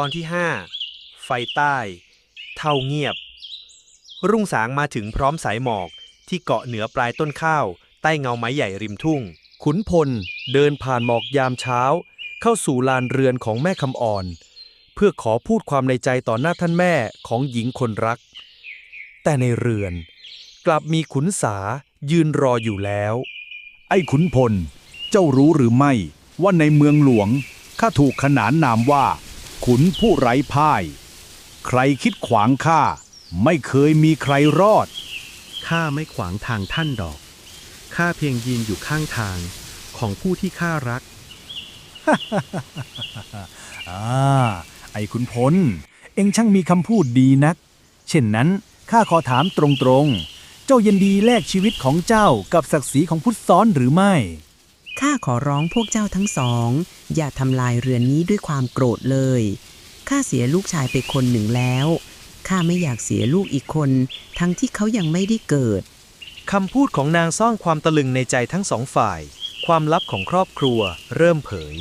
ตอนที่ห้าไฟใต้ เท่าเงียบ รุ่งสางมาถึงพร้อมสายหมอกที่เกาะเหนือปลายต้นข้าว ใต้เงาไม้ใหญ่ริมทุ่ง ขุนพลเดินผ่านหมอกยามเช้า เข้าสู่ลานเรือนของแม่คำอ่อน เพื่อขอพูดความในใจต่อหน้าท่านแม่ของหญิงคนรัก แต่ในเรือน กลับมีขุนสายืนรออยู่แล้ว ไอ้ขุนพล เจ้ารู้หรือไม่ว่าในเมืองหลวงข้าถูกขนานนามว่า ขุนผู้ไร้พ่าย ใครคิดขวางข้าไม่เคยมีใครรอด ข้าไม่ขวางทางท่านดอก ข้าเพียงยืนอยู่ข้างทางของผู้ที่ข้ารัก อ่า ไอ้ขุนพล เอ็งช่างมีคำพูดดีนัก เช่นนั้นข้าขอถามตรงๆ เจ้ายินดีแลกชีวิตของเจ้ากับศักดิ์ศรีของพุทธซ้อนหรือไม่ ข้าขอร้องพวกเจ้าทั้งสอง อย่าทำลายเรือนนี้ด้วยความโกรธเลย ข้าเสียลูกชายไปคนหนึ่งแล้ว ข้าไม่อยากเสียลูกอีกคน ทั้งที่เขายังไม่ได้เกิด คำพูดของนางซ่อนความตะลึงในใจทั้งสองฝ่าย ความลับของครอบครัวเริ่มเผย